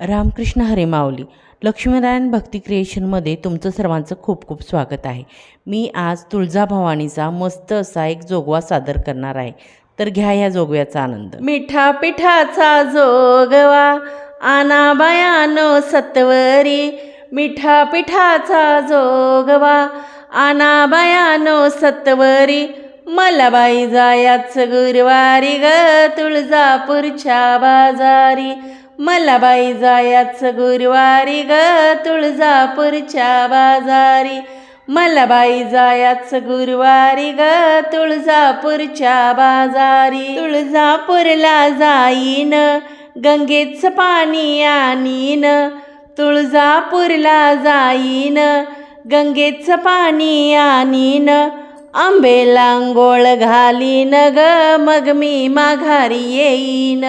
रामकृष्ण हरेमाऊली लक्ष्मीनारायण भक्ती क्रिएशनमध्ये तुमचं सर्वांचं खूप खूप स्वागत आहे. मी आज तुळजाभवानीचा मस्त असा एक जोगवा सादर करणार आहे. तर घ्या या जोगव्याचा आनंद. मिठा पिठाचा जोगवा आना बयानो सत्वरी. मिठा पिठाचा जोगवा आना बयानो सत्वरी. मला बाई जायाच गुरुवारी ग तुळजापूरच्या बाजारी. मला बाई जायाच गुरुवारी ग तुळजापूरच्या बाजारी. मला बाई जायाच गुरुवारी ग तुळजापूरच्या बाजारी. तुळजापूरला जाईन गंगेच पाणी आणीन. तुळजापूरला जाईन गंगेच पाणी आणीन. आंबेला अंघोळ घालीन ग मग मी माघारी येईन.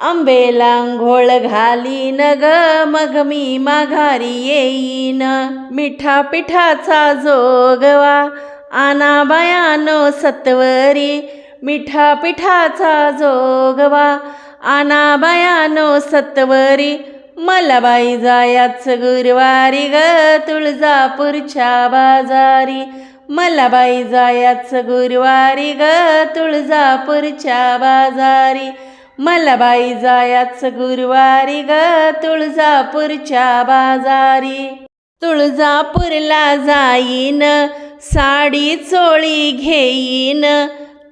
आंबेलांघोळ घाली घालीन ग मग मी माघारी येईन. मिठा पिठाचा जोगवा आना बयानो सत्वरी. मिठा पिठाचा जोगवा आना बयानो सत्वरी. मला बाई जायाच गुरुवारी ग तुळजापूरच्या बाजारी. मला बाई जायाच गुरुवारी ग तुळजापूरच्या बाजारी. मला बाई जायाच गुरुवारी ग तुळजापूरच्या बाजारी. तुळजापूरला जाईन साडी चोळी घेईन.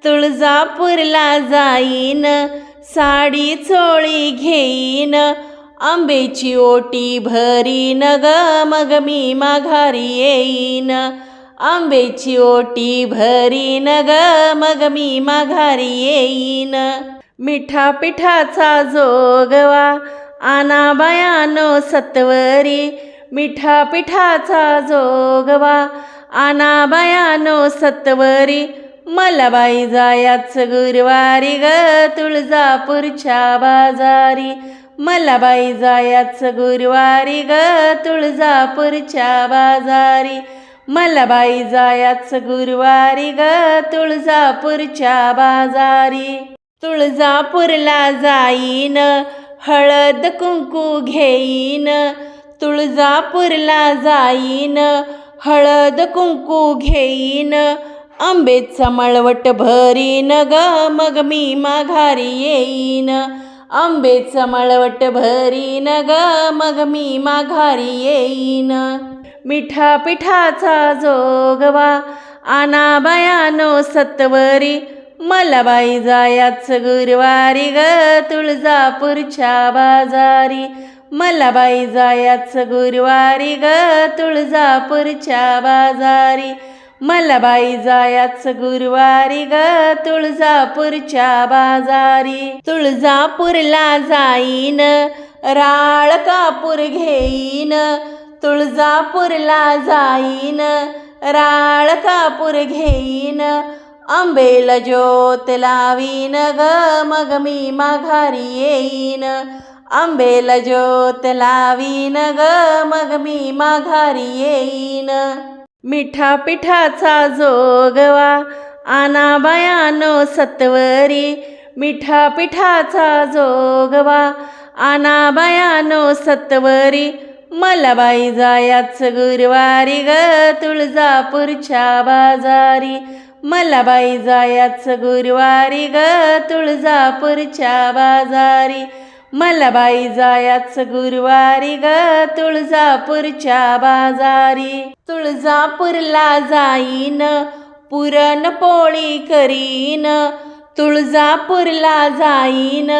तुळजापूरला जाईन साडी चोळी घेईन. आंबेची ओटी भरीन ग मग मी माघारी येईन. आंबेची ओटी भरीन ग मग मी माघारी येईन. मिठा पिठाचा जोगवा आना बयानो सत्वरी. मिठा पिठाचा जोगवा आना बयानो सत्वरी. मला बाई जायाच गुरुवारी ग तुळजापूरच्या बाजारी. मला बाई जायाच गुरुवारी ग तुळजापूरच्या बाजारी. मला बाई जायाच गुरुवारी ग तुळजापूरच्या बाजारी. तुळजापूरला जाईन हळद कुंकू घेईन. तुळजापूरला जाईन हळद कुंकू घेईन. आंबेचा मळवट भरीन ग मग मी माघारी येईन. आंबेचा मळवट भरीन ग मग मी माघारी येईन. मिठा पिठाचा जोगवा आना बयानो सत्वरी मला बाई जायाच गुरुवारी ग तुळजापूरच्या बाजारी. मला बाई जायाच गुरुवारी ग तुळजापूरच्या बाजारी. मला बाई जायाच गुरुवारी ग तुळजापूरच्या बाजारी. तुळजापूरला जाईन राळ कापूर घेईन. तुळजापूरला जाईन राळ कापूर घेईन. आंबेल ज्योत लावीन ग मग मी माघारी येईन आंबेल ज्योत लावीन ग मग मी माघारी येईन मिठा पिठाचा जोगवा आना बयानो सत्वरी मिठा पिठाचा जोगवा आना बयानो सत्वरी मला बाई जायाच गुरुवारी ग तुळजापूरच्या बाजारी मला बाई जायाच गुरुवारी ग तुळजापूरच्या बाजारी. मला बाई जायाच गुरुवारी ग तुळजापूरच्या बाजारी. तुळजापूरला जाईन पुरण पोळी करीन. तुळजापूरला जाईन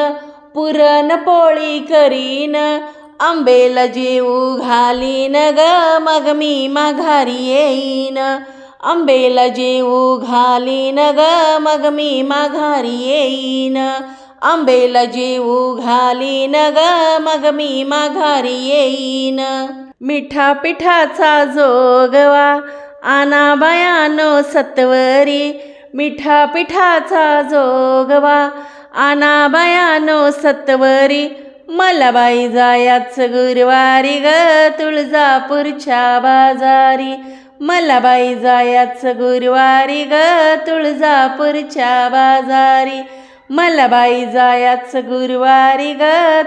पुरण पोळी करीन. आंबेला जेऊ घालीन ग मग मी माघारी येईन. आंबेला जेऊ घालीन ग मग मी माघारी येईन. आंबेला जेऊ घालीन ग मग मी माघारी येईन. मिठा पिठाचा जोगवा आना बयानो सत्वरी. मिठा पिठाचा जोगवा आना बयानो सत्वरी. मला बाई जायाच गुरुवारी ग तुळजापूरच्या बाजारी. मला बाई जायाच गुरुवारी ग तुळजापूरच्या बाजारी. मला बाई जायाच गुरुवारी ग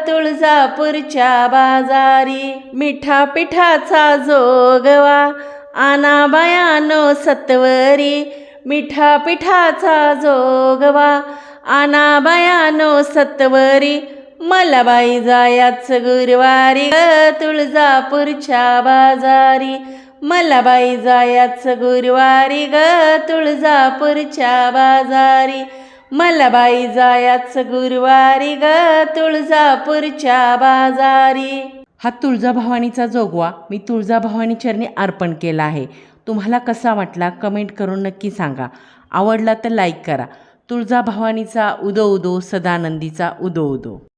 तुळजापूरच्या बाजारी. मिठा पिठाचा जोगवा आना बायानो सत्वरी. मिठा पिठाचा जोगवा आना बायानो सत्वरी. मला बाई जायाच गुरुवारी ग तुळजापूरच्या बाजारी. मला बाई जायाच गुरुवारी ग तुळजापूरच्या बाजारी. मला बाई जायाच गुरुवारी ग तुळजापूरच्या बाजारी. हा तुळजाभवानीचा जोगवा मी तुळजाभवानी चरणी अर्पण केला आहे. तुम्हाला कसा वाटला कमेंट करून नक्की सांगा. आवडला तर लाईक करा. तुळजाभवानीचा उदो उदो सदानंदीचा उदो उदो.